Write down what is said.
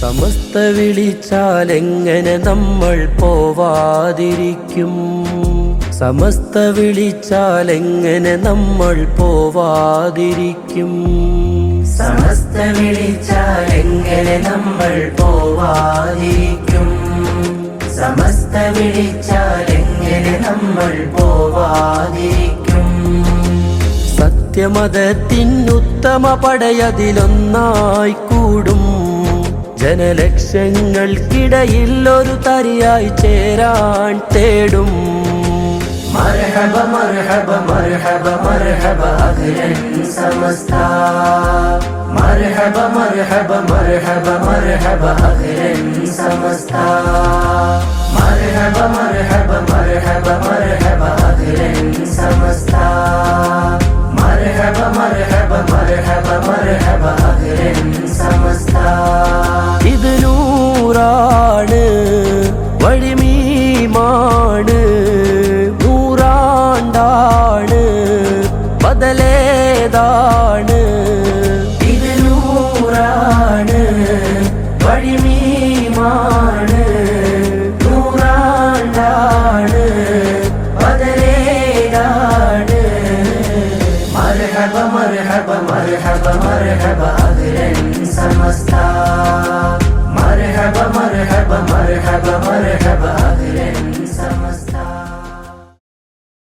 സമസ്ത വിളിച്ചാൽ എങ്ങനെ നമ്മൾ പോവാതിരിക്കും? സമസ്ത വിളിച്ചാൽ എങ്ങനെ നമ്മൾ പോവാതിരിക്കും? സമസ്ത വിളിച്ചാൽ എങ്ങനെ നമ്മൾ പോവാതിരിക്കും? സമസ്ത വിളിച്ചാൽ എങ്ങനെ നമ്മൾ പോവാതിരിക്കും? സത്യമതത്തിനുത്തമ പടയതിലൊന്നായി കൂടും. ജനലക്ഷങ്ങൾക്കിടയിൽ ഒരു തരിയായി ചേരാൻ തേടും. മർഹബ മർഹബ മർഹബ മർഹബ സമസ്ത. മർഹബ മർഹബ മർഹബ മർഹബ സമസ്ത. மாடு நூறாண்டாடு பதலேதாடு இது நூறாடு வழிமீ மாடு நூறாண்டாடு பதலேதாடு மருஹப மருஹப மருஹப மருஹப அகிலன் சமஸ்தா. مرحبا مرحبا مرحبا مرحبا